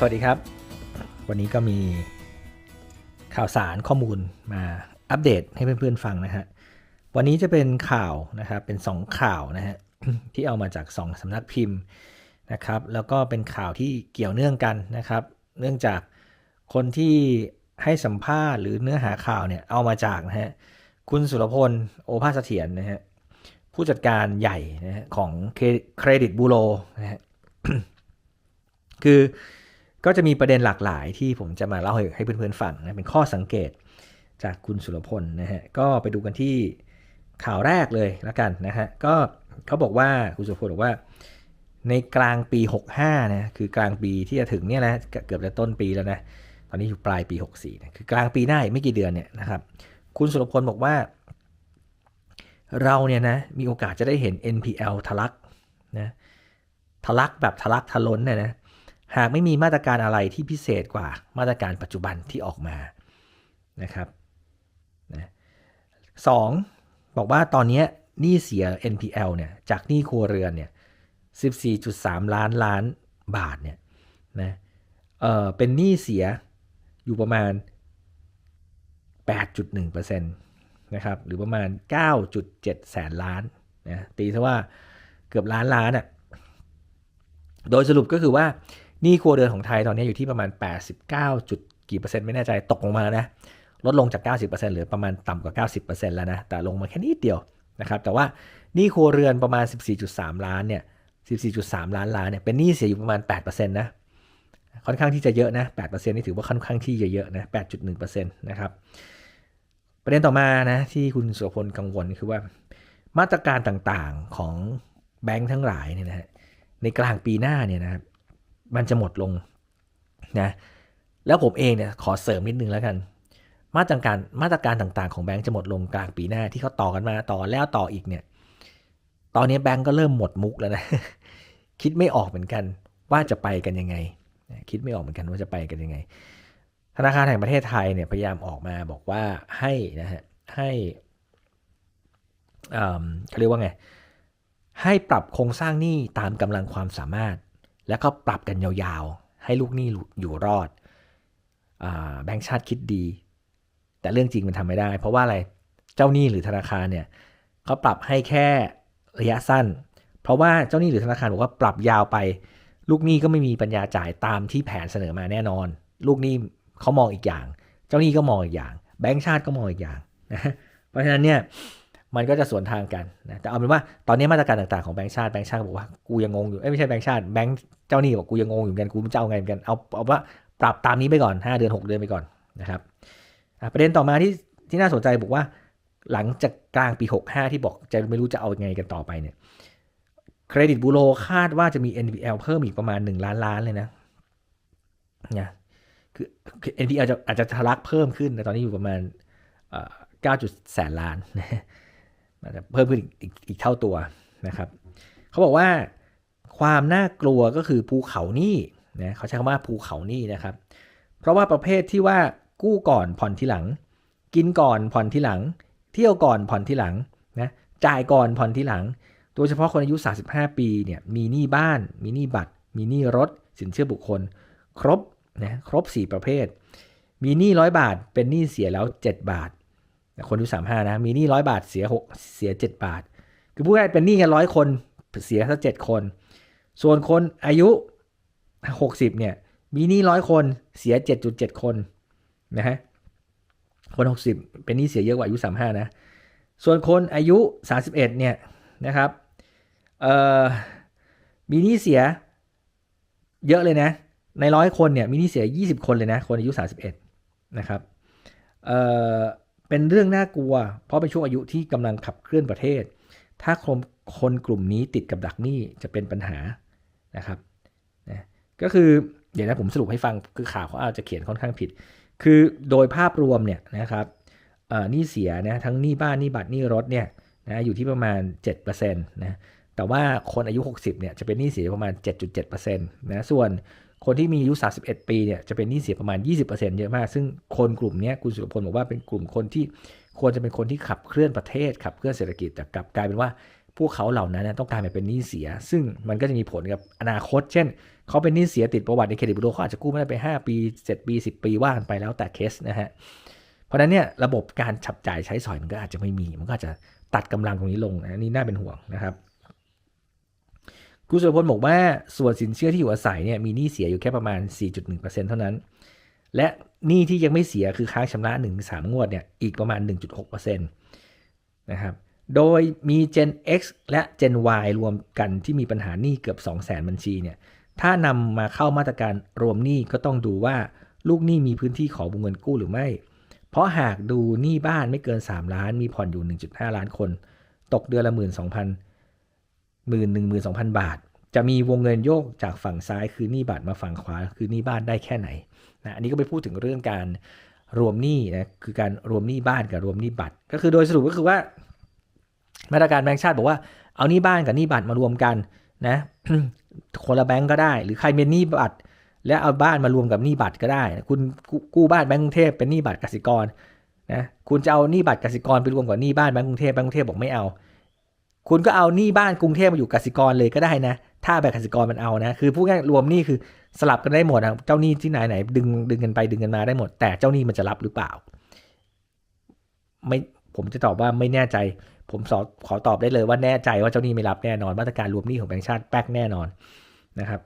สวัสดีครับ วันนี้ก็มีข่าวสารข้อมูลมาอัปเดตให้เพื่อนๆฟังนะฮะ วันนี้จะเป็นข่าวนะครับ เป็น 2 ข่าวนะฮะที่เอามาจาก 2สำนักพิมพ์นะครับ แล้วก็เป็นข่าวที่เกี่ยวเนื่องกันนะครับ เนื่องจากคนที่ให้สัมภาษณ์หรือเนื้อหาข่าวเนี่ยเอามาจากนะฮะคุณสุรพลโอภาสเสถียรนะฮะผู้จัดการใหญ่นะฮะของเครดิตบูโรนะฮะคือ ก็จะมีประเด็นหลากหลายที่ผมจะมาเล่าให้เพื่อนๆฟังนะเป็นข้อสังเกตจากคุณสุรพลนะฮะก็ไปดูกันที่ข่าวแรกเลยล้วกันนะฮะก็เขาบอกว่าคุณสุรพลบอกว่า ในกลางปี 65นะคือกลางปีที่จะถึงเนี่ยนะเกือบจะต้นปีแล้วนะตอนนี้อยู่ปลายปี 64นะคือกลางปีหน้าไม่กี่เดือนเนี่ยนะครับคุณสุรพลบอกว่า เราเนี่ยนะมีโอกาสจะได้เห็น NPL ทะลักนะทะลักแบบทะลักทะล้นเนี่ยนะ หากไม่มีมาตรการอะไรที่พิเศษกว่ามาตรการปัจจุบันที่ออกมานะครับนะสองบอกว่าตอนนี้หนี้เสีย NPL เนี่ยจากหนี้ครัวเรือนเนี่ย14.3 ล้านล้านบาทเนี่ยนะเออเป็นหนี้เสียอยู่ประมาณ 8.1%นะครับหรือประมาณ 9.7 แสนล้านนะตีซะว่าเกือบล้านล้านอะ่ะโดยสรุปก็คือว่า นี้ครัวเรือนของไทยตอนนี้อยู่ที่ประมาณ 89 จุดกี่เปอร์เซ็นต์ไม่แน่ใจตกลงมานะ ลดลงจาก 90%เหลือประมาณต่ำกว่า 90%แล้วนะ แต่ลงมาแค่นิดเดียวนะครับแต่ว่านี้ครัวเรือนประมาณ 14.3 ล้านเนี่ย 14.3 ล้านล้านเนี่ยเป็นหนี้เสียอยู่ประมาณ 8%นะค่อนข้างที่จะเยอะนะ 8%นี่ถือว่าค่อนข้างที่จะเยอะนะ 8.1%นะครับประเด็นต่อมานะที่คุณสุพลกังวลคือว่ามาตรการต่างๆของแบงค์ทั้งหลายเนี่ยนะฮะในกลางปีหน้าเนี่ยนะครับ มันจะหมดลงนะแล้วผมเองเนี่ยขอเสริมนิดนึงแล้วกัน มาตรการมาตรการต่างๆของแบงก์จะหมดลงกลางปีหน้าที่เขาต่อกันมาต่อแล้วต่ออีกเนี่ย ตอนนี้แบงก์ก็เริ่มหมดมุกแล้วนะคิดไม่ออกเหมือนกันว่าจะไปกันยังไง คิดไม่ออกเหมือนกันว่าจะไปกันยังไง ธนาคารแห่งประเทศไทยเนี่ยพยายามออกมาบอกว่าให้นะฮะให้เขาเรียกว่าไงให้ปรับโครงสร้างหนี้ตามกำลังความสามารถ แล้วก็ปรับกันยาวๆ ให้ลูกหนี้อยู่รอดอแบงก์ชาติคิดดี แต่เรื่องจริงมันทำไม่ได้ เพราะว่าอะไรเจ้าหนี้หรือธนาคารเนี่ยเขาปรับให้แค่ระยะสั้น เพราะว่าเจ้าหนี้หรือธนาคารบอกว่าปรับยาวไป ลูกหนี้ก็ไม่มีปัญญาจ่ายตามที่แผนเสนอมาแน่นอน ลูกหนี้เขามองอีกอย่าง เจ้าหนี้ก็มองอีกอย่าง แบงก์ชาติก็มองอีกอย่างนะเพราะฉะนั้นเนี่ย มันก็จะสวนทางกันนะแต่เอาเป็นว่าตอนนี้มาตรการต่างๆของแบงก์ชาติแบงก์ชาติบอกว่ากูยังงงอยู่ไม่ใช่แบงก์ชาติแบงก์เจ้าหนี้บอกกูยังงงอยู่กันกูจะเอาไงเหมือนกันเอาเอาว่าปรับตามนี้ไปก่อน 5 เดือน 6 เดือนไปก่อนนะครับประเด็นต่อมาที่ที่น่าสนใจบอกว่า หลังจากกลางปี 65 ที่บอกจะไม่รู้จะเอาไงกันต่อไปเนี่ยเครดิตบูโรคาดว่าจะมี NPL เพิ่มอีกประมาณ 1 ล้านล้านเลยนะนะคือ NPL จะอาจจะทะลักเพิ่มขึ้นแต่ตอนนี้อยู่ประมาณ9จุดแสนล้าน นะมันจะเพิ่มขึ้นอีกอีกเท่าตัวนะครับเขาบอกว่าความน่ากลัวก็คือภูเขานี่นะเขาใช้คำว่าภูเขานี่นะครับ เพราะว่าประเภทที่ว่ากู้ก่อนผ่อนทีหลัง กินก่อนผ่อนทีหลัง เที่ยวก่อนผ่อนทีหลังนะจ่ายก่อนผ่อนทีหลัง โดยเฉพาะคนอายุ 35 ปีเนี่ยมีหนี้บ้าน มีหนี้บัตร มีหนี้รถ สินเชื่อบุคคล ครบนะครบ 4 ประเภท มีหนี้ร้อยบาท เป็นหนี้เสียแล้ว 7 บาท คนอายุสามห้านะ มีหนี้ร้อยบาทเสียหกเสียเจ็ดบาท คือผู้ใดเป็นหนี้กันร้อยคนเสียแค่เจ็ดคน ส่วนคนอายุหกสิบเนี่ย มีหนี้ร้อยคนเสียเจ็ดจุดเจ็ดคนนะฮะ คนหกสิบเป็นหนี้เสียเยอะกว่าอายุสามห้านะ ส่วนคนอายุสาสิบเอ็ดเนี่ยนะครับเอ่อมีหนี้เสียเยอะเลยนะ ในร้อยคนเนี่ยมีหนี้เสียยี่สิบคนเลยนะ คนอายุสาสิบเอ็ดนะครับเอ่อ เป็นเรื่องน่ากลัว เพราะเป็นช่วงอายุที่กำลังขับเคลื่อนประเทศ ถ้าคนคนกลุ่มนี้ติดกับดักหนี้จะเป็นปัญหานะครับนะก็คือเดี๋ยวนะผมสรุปให้ฟังคือข่าวเขาอาจจะเขียนค่อนข้างผิด คือโดยภาพรวมเนี่ยนะครับนี้เสียนะทั้งหนี้บ้านหนี้บัตรหนี้รถเนี่ยนะอยู่ที่ประมาณ 7%นะแต่ว่าคนอายุ 60เนี่ยจะเป็นหนี้เสียประมาณ 7.7%นะส่วน คนที่มีอายุ 31 ปีเนี่ยจะเป็นหนี้เสียประมาณ 20%เยอะมาก ซึ่งคนกลุ่มนี้คุณสุรพลบอกว่าเป็นกลุ่มคนที่ควรจะเป็นคนที่ขับเคลื่อนประเทศขับเคลื่อนเศรษฐกิจแต่กลับกลายเป็นว่าพวกเขาเหล่านั้นต้องการไปเป็นหนี้เสีย ซึ่งมันก็จะมีผลกับอนาคต เช่น เขาเป็นหนี้เสียติดประวัติในเครดิตบูโรเขาอาจจะกู้ไม่ได้ไป 5 ปี 7 ปี 10 ปีว่ากันไปแล้วแต่เคสนะฮะเพราะนั้นเนี่ยระบบการฉับจ่ายใช้สอยมันก็อาจจะไม่มี มันก็อาจจะตัดกำลังตรงนี้ลงนะนี่น่าเป็นห่วงนะครับ คุณสุรพลบอกว่าส่วนสินเชื่อที่อยู่อาศัยเนี่ยมีหนี้เสียอยู่แค่ประมาณ 4.1%เท่านั้น และหนี้ที่ยังไม่เสียคือค้างชำระ 1 3 งวดเนี่ยอีกประมาณ 1.6%นะครับโดยมี Gen X และ Gen Y รวมกันที่มีปัญหาหนี้เกือบ200,000 บัญชีเนี่ยถ้านำมาเข้ามาตรการรวมหนี้ก็ต้องดูว่าลูกหนี้มีพื้นที่ขอวงเงินกู้หรือไม่ เพราะหากดูหนี้บ้านไม่เกิน 3 ล้านมีผ่อนอยู่ 1.5 ล้านคน ตกเดือนละ 1 2 0 0 0 1 1 2 0 0 0 บาท จะมีวงเงินโยกจากฝั่งซ้ายคือหนี้บัตรมาฝั่งขวาคือหนี้บ้านได้แค่ไหนนะอันนี้ก็ไปพูดถึงเรื่องการรวมหนี้นะคือการรวมหนี้บ้านกับรวมหนี้บัตร ก็คือโดยสรุปก็คือว่า มาตรการแบงก์ชาติบอกว่าเอาหนี้บ้านกับหนี้บัตรมารวมกันนะคนละแบงก์ก็ได้ หรือใครเป็นหนี้บัตร แล้วเอาบ้านมารวมกับหนี้บัตรก็ได้ คุณกู้บ้านแบงก์กรุงเทพเป็นหนี้บัตรกสิกรนะคุณจะเอาหนี้บัตรกสิกรไปรวมกับหนี้บ้านแบงก์กรุงเทพแบงก์กรุงเทพบอกไม่เอา คุณก็เอาหนี้บ้านกรุงเทพมาอยู่กสิกรเลยก็ได้นะ ถ้าแบบกสิกรมันเอานะ คือพูดง่ายรวมหนี้คือสลับกันได้หมดนะเจ้าหนี้ที่ไหนไหนดึงดึงกันไปดึงกันมาได้หมด แต่เจ้าหนี้มันจะรับหรือเปล่า ไม่ผมจะตอบว่าไม่แน่ใจ ผมสอขอตอบได้เลยว่าแน่ใจว่าเจ้าหนี้ไม่รับแน่นอน มาตรการรวมหนี้ของแบงก์ชาติแป๊กแน่นอนนะครับ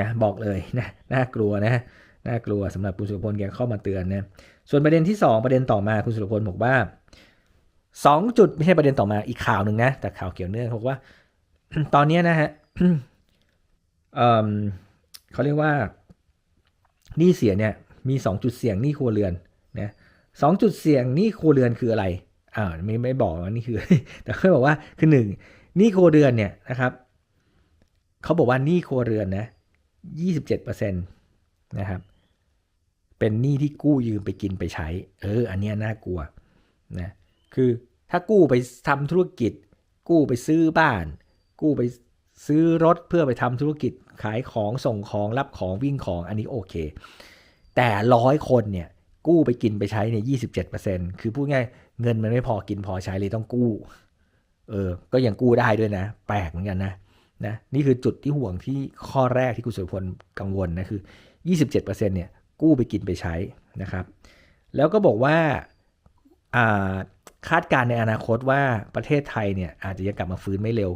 นะบอกเลยนะน่ากลัวนะน่ากลัวสำหรับคุณสุรพลแกเข้ามาเตือนนะส่วนประเด็นที่ 2 ประเด็นต่อมาคุณสุรพลบอกว่า 2จุดไม่ใช่ประเด็นต่อมาอีกข่าวหนึ่งนะ แต่ข่าวเกี่ยวเนื่องบอกว่า ตอนนี้นะฮะเเขาเรียกว่าหนี้เสียเนี่ย มี2จุดเสี่ยงหนี้ครัวเรือนนะสองจุดเสี่ยงหนี้ครัวเรือนคืออะไรอ่าไม่ไม่บอกว่านี่คือ แต่เขาบอกว่าคือหนึ่งหนี้ครัวเรือนเนี่ยนะครับเขาบอกว่าหนี้ครัวเรือนนะยี่สิบเจ็ดเปอร์เซ็นต์นะครับ เป็นหนี้ที่กู้ยืมไปกินไปใช้ เออ อันนี้น่ากลัวนะ คือถ้ากู้ไปทำธุรกิจ กู้ไปซื้อบ้าน กู้ไปซื้อรถเพื่อไปทำธุรกิจขายของส่งของรับของวิ่งของอันนี้โอเค แต่ร้อยคนเนี่ยกู้ไปกินไปใช้เนี่ยยี่สิบเจ็ดเปอร์เซ็นคือพูดง่ายเงินมันไม่พอกินพอใช้เลยต้องกู้ เออ ก็ยังกู้ได้ด้วยนะ แปลกเหมือนกันนะนะนี่คือจุดที่ห่วงที่ข้อแรกที่คุณสุรพลกังวลนะคือ 27%เนี่ยกู้ไปกินไปใช้นะครับ แล้วก็บอกว่าอ่า คาดการในอนาคตว่าประเทศไทยเนี่ยอาจจะยังกลับมาฟื้นไม่เร็ว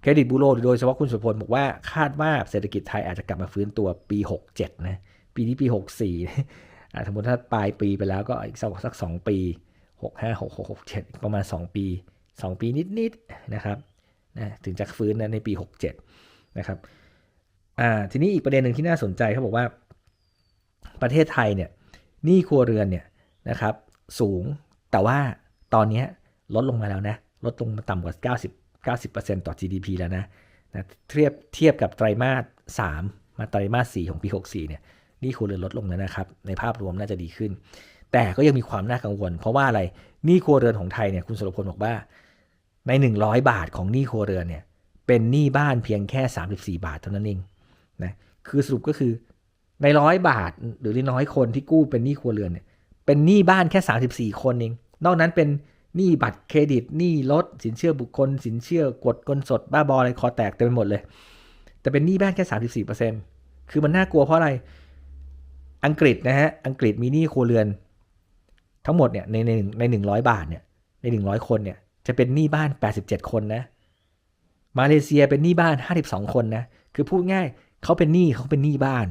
เครดิตบูโรโดยเฉพาะคุณสุพลบอกว่าคาดว่าเศรษฐกิจไทยอาจจะกลับมาฟื้นตัวปี 67 นะ ปีนี้ปี 64สมมติถ้าปลายปีไปแล้วก็อีกสักสักสองปี 65 66 67 ประมาณ 2 ปี 2 ปีนิดๆนะครับนะถึงจะฟื้นนะในปี 67 นะครับอ่าทีนี้อีกประเด็นหนึ่งที่น่าสนใจเขาบอกว่า ประเทศไทยเนี่ยหนี้ครัวเรือนเนี่ยนะครับสูงแต่ว่า ตอนนี้ลดลงมาแล้วนะ ลดลงมาต่ำกว่า 90 90%ต่อ GDP แล้วนะนะเทียบเทียบกับไตรมาส 3 มาไตรมาส 4 ของปี 64 เนี่ยหนี้ครัวเรือนลดลงแล้วนะครับ ในภาพรวมน่าจะดีขึ้น แต่ก็ยังมีความน่ากังวล เพราะว่าอะไรหนี้ครัวเรือนของไทยเนี่ยคุณสุรพลบอกว่า ใน 100 บาทของหนี้ครัวเรือนเนี่ยเป็นหนี้บ้านเพียงแค่ 34 บาทเท่านั้นเองนะคือสรุปก็คือในร้อยบาทหรือในน้อยคนที่กู้เป็นหนี้ครัวเรือนเนี่ยเป็นหนี้บ้านแค่ 34 คนเอง นอกนั้นเป็นหนี้บัตรเครดิตหนี้รถสินเชื่อบุคคล สินเชื่อกดกนสดบ้าบออะไรคอแตกเต็มไปหมดเลย แต่เป็นหนี้บ้านแค่ 34%คือมันน่ากลัวเพราะอะไรอังกฤษนะฮะอังกฤษมีหนี้ครัวเรือน ทั้งหมดเนี่ยในในในหนึ่งร้อยบาทเนี่ยในหนึ่งร้อยคนเนี่ยจะเป็นหนี้บ้าน 87 คนนะ มาเลเซียเป็นหนี้บ้าน 52 คนนะ คือพูดง่ายเขาเป็นหนี้เขาเป็นหนี้บ้าน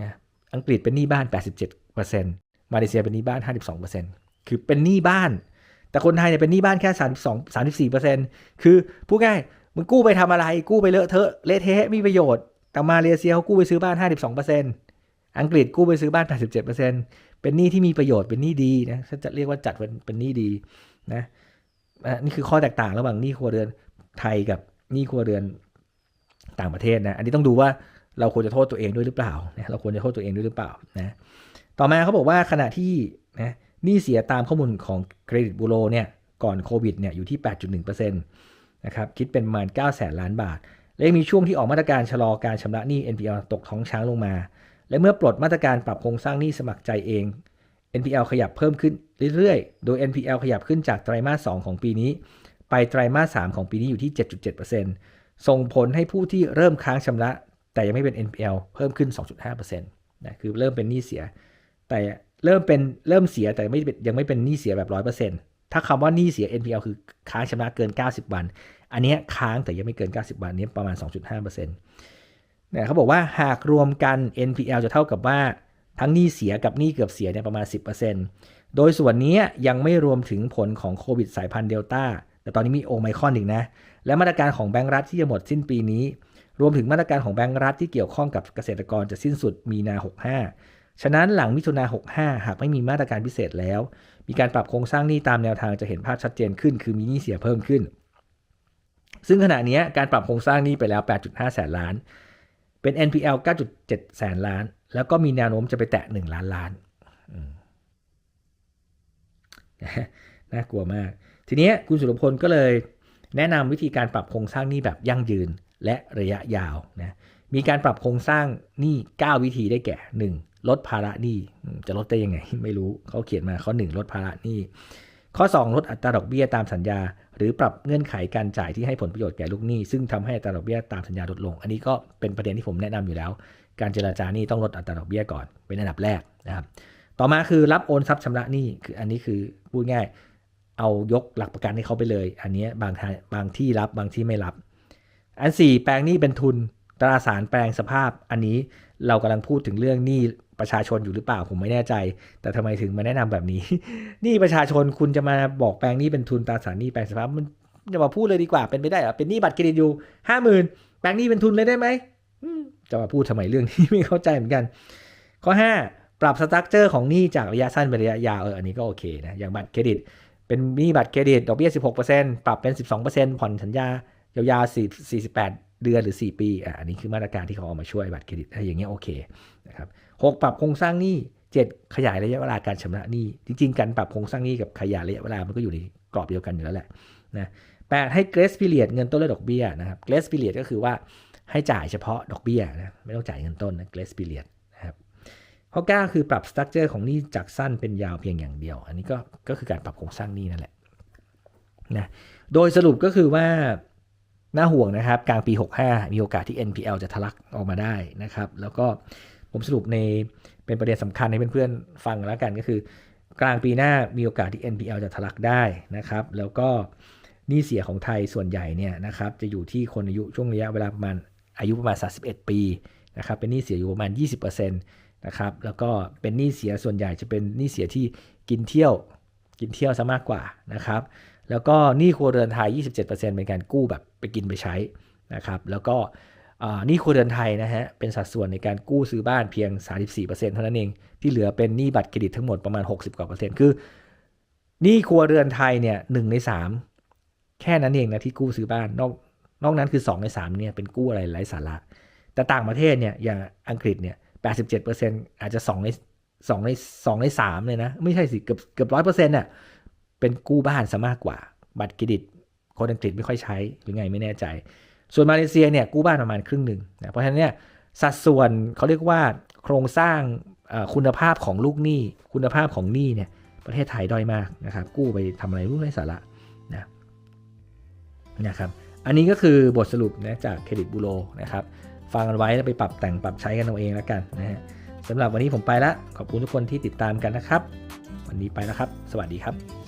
นะอังกฤษเป็นหนี้บ้าน 87%มาเลเซียเป็นหนี้บ้าน 52% คือเป็นหนี้บ้าน แต่คนไทยเนี่ยเป็นหนี้บ้านแค่32 34%คือพูดง่ายมึงกู้ไปทำอะไร กู้ไปเลอะเทอะเละเทะมีประโยชน์ แต่มาเลเซียเขากู้ไปซื้อบ้าน52%อังกฤษกู้ไปซื้อบ้าน87%เจ็ดเปอร์เซ็นเป็นหนี้ที่มีประโยชน์เป็นหนี้ดีนะจะเรียกว่าจัดเป็นเป็นหนี้ดีนะนี่คือข้อแตกต่างระหว่างหนี้ครัวเรือนไทยกับหนี้ครัวเรือนต่างประเทศนะอันนี้ต้องดูว่าเราควรจะโทษตัวเองด้วยหรือเปล่านะเราควรจะโทษตัวเองด้วยหรือเปล่านะต่อมาเขาบอกว่าขณะที่นะ นี้เสียตามข้อมูลของเครดิตบูโรเนี่ยก่อนโควิดเนี่ยอยู่ที่ 8.1%นะครับคิดเป็นประมาณ9แสนล้านบาท และมีช่วงที่ออกมาตรการชะลอการชำระหนี้ NPL ตกท้องช้างลงมา และเมื่อปลดมาตรการปรับโครงสร้างหนี้สมัครใจเอง NPL ขยับเพิ่มขึ้นเรื่อยๆ โดย NPL ขยับขึ้นจากไตรมาส 2 ของปีนี้ ไปไตรมาส 3 ของปีนี้อยู่ที่ 7.7%ส่งผลให้ผู้ที่เริ่มค้างชำระ แต่ยังไม่เป็น NPL เพิ่มขึ้น 2.5%นะคือเริ่มเป็นหนี้เสีย แต่ เริ่มเป็นเริ่มเสียแต่ไม่เป็นยังไม่เป็นหนี้เสียแบบ100%ถ้าคำว่าหนี้เสีย NPL คือค้างชำระเกิน 90 วัน อันนี้ค้างแต่ยังไม่เกิน 90วันอันนี้ประมาณ 2.5%เนี่ยเขาบอกว่าหากรวมกัน NPL จะเท่ากับว่าทั้งหนี้เสียกับหนี้เกือบเสียเนี่ยประมาณ 10%โดยส่วนนี้ยังไม่รวมถึงผลของโควิดสายพันธุ์เดลต้า แต่ตอนนี้มีโอไมคอนอีกนะ และมาตรการของแบงก์รัฐที่จะหมดสิ้นปีนี้ รวมถึงมาตรการของแบงก์รัฐที่เกี่ยวข้องกับเกษตรกรจะสิ้นสุดมีนา 65 ฉะนั้นหลังมิถุนา65 หากไม่มีมาตรการพิเศษแล้ว มีการปรับโครงสร้างหนี้ตามแนวทางจะเห็นภาพชัดเจนขึ้น คือมีหนี้เสียเพิ่มขึ้น ซึ่งขณะนี้การปรับโครงสร้างหนี้ไปแล้ว 8.5 แสนล้าน เป็น NPL 9.7 แสนล้าน แล้วก็มีแนวโน้มจะไปแตะ 1 ล้านล้านน่ากลัวมาก ทีนี้คุณสุรพลก็เลยแนะนำวิธีการปรับโครงสร้างหนี้แบบยั่งยืนและระยะยาวนะมีการปรับโครงสร้างหนี้ 9 วิธีได้แก่ 1. ลดภาระหนี้จะลดได้ยังไง ไม่รู้เขาเขียนมาข้อ 1 ลดภาระหนี้ข้อ 2 ลดอัตราดอกเบี้ยตามสัญญา หรือปรับเงื่อนไขการจ่ายที่ให้ผลประโยชน์แก่ลูกหนี้ ซึ่งทำให้อัตราดอกเบี้ยตามสัญญาลดลง อันนี้ก็เป็นประเด็นที่ผมแนะนำอยู่แล้ว การเจราจาหนี้ต้องลดอัตราดอกเบี้ยก่อนเป็นอันดับแรกนะครับต่อมาคือรับโอนทรัพย์ชำระหนี้คืออันนี้คือพูดง่าย เอายกหลักประกันให้เขาไปเลย อันนี้บางทางบางที่รับบางที่ไม่รับ อันสี่แปลงหนี้เป็นทุน ตราสารแปลงสภาพอันนี้เรากำลังพูดถึงเรื่องหนี้ประชาชนอยู่หรือเปล่าผมไม่แน่ใจ แต่ทำไมถึงมาแนะนำแบบนี้หนี้ประชาชนคุณจะมาบอกแปลงหนี้เป็นทุนตราสารหนี้แปลงสภาพมันจะมาพูดเลยดีกว่าเป็นไปได้เหรอเป็นหนี้บัตรเครดิตอยู่ห้าหมื่นแปลงหนี้เป็นทุนเลยได้ไหมจะมาพูดทำไมเรื่องที่ไม่เข้าใจเหมือนกัน ข้อ 5 ปรับสตรัคเจอร์ของหนี้จากระยะสั้นเป็นระยะยาวเอออันนี้ก็โอเคนะอย่างบัตรเครดิต เป็นหนี้บัตรเครดิตดอกเบี้ย16%ปรับเป็น 12%ผ่อนสัญญายาวๆ4 48 เดือนหรือ 4 ปีอะอันนี้คือมาตรการที่เขาเอามาช่วยบัตรเครดิตถ้าอย่างเงี้ยโอเคนะครับ6ปรับโครงสร้างหนี้ 7 ขยายระยะเวลาการชำระหนี้ จริง ๆ การปรับโครงสร้างหนี้กับขยายระยะเวลามันก็อยู่ในกรอบเดียวกันอยู่แล้วแหละนะแปดให้ grace period เงินต้นและดอกเบี้ยนะครับ grace period ก็คือว่าให้จ่ายเฉพาะดอกเบี้ยนะไม่ต้องจ่ายเงินต้นนะ grace period นะครับข้อ9คือปรับ structure ของหนี้จากสั้นเป็นยาวเพียงอย่างเดียว อันนี้ก็ก็คือการปรับโครงสร้างหนี้นั่นแหละนะโดยสรุปก็คือว่า น่าห่วงนะครับ กลางปี 65 มีโอกาสที่ NPL จะทะลักออกมาได้นะครับ แล้วก็ผมสรุปในเป็นประเด็นสำคัญให้เพื่อนๆฟังแล้วกันก็คือ กลางปีหน้ามีโอกาสที่ NPL จะทะลักได้นะครับ แล้วก็นี้เสียของไทยส่วนใหญ่เนี่ยนะครับจะอยู่ที่คนอายุช่วงระยะเวลาประมาณอายุประมาณ 31 ปีนะครับเป็นหนี้เสียอยู่ประมาณ 20%นะครับแล้วก็เป็นหนี้เสียส่วนใหญ่จะเป็นหนี้เสียที่กินเที่ยวกินเที่ยวซะมากกว่านะครับ แล้วก็หนี้ครัวเรือนไทย 27%เป็นการกู้แบบไปกินไปใช้นะครับ แล้วก็หนี้ครัวเรือนไทยนะฮะ เป็นสัดส่วนในการกู้ซื้อบ้านเพียง 34%เท่านั้นเอง ที่เหลือเป็นหนี้บัตรเครดิตทั้งหมดประมาณ 60กว่าเปอร์เซ็นต์ คือหนี้ครัวเรือนไทยเนี่ยหนึ่งใน 3 แค่นั้นเองนะที่กู้ซื้อบ้าน นอกนอกนั้นคือ 2 ใน 3เนี่ยเป็นกู้อะไรไร้สาระ แต่ต่างประเทศเนี่ยอย่างอังกฤษเนี่ย 87%อาจจะ2ใน2ใน2ใน3เลยนะ ไม่ใช่สิเกือบเกือบร้อยเปอร์เซ็นต์น่ะ เป็นกู้บ้านซะมากกว่า บัตรเครดิตคนอังกฤษไม่ค่อยใช้หรือไงไม่แน่ใจ ส่วนมาเลเซียเนี่ยกู้บ้านประมาณครึ่งหนึ่งนะเพราะฉะนั้นเนี่ยสัดส่วนเขาเรียกว่าโครงสร้างคุณภาพของลูกหนี้ คุณภาพของหนี้เนี่ยประเทศไทยด้อยมากนะครับ กู้ไปทำอะไรรู้ไร้สาระนะนะครับ อันนี้ก็คือบทสรุปนะจากเครดิตบูโรนะครับ ฟังกันไว้แล้วไปปรับแต่งปรับใช้กันเอาเองแล้วกันนะฮะสำหรับวันนี้ผมไปละขอบคุณทุกคนที่ติดตามกันนะครับ วันนี้ไปแล้วครับ สวัสดีครับ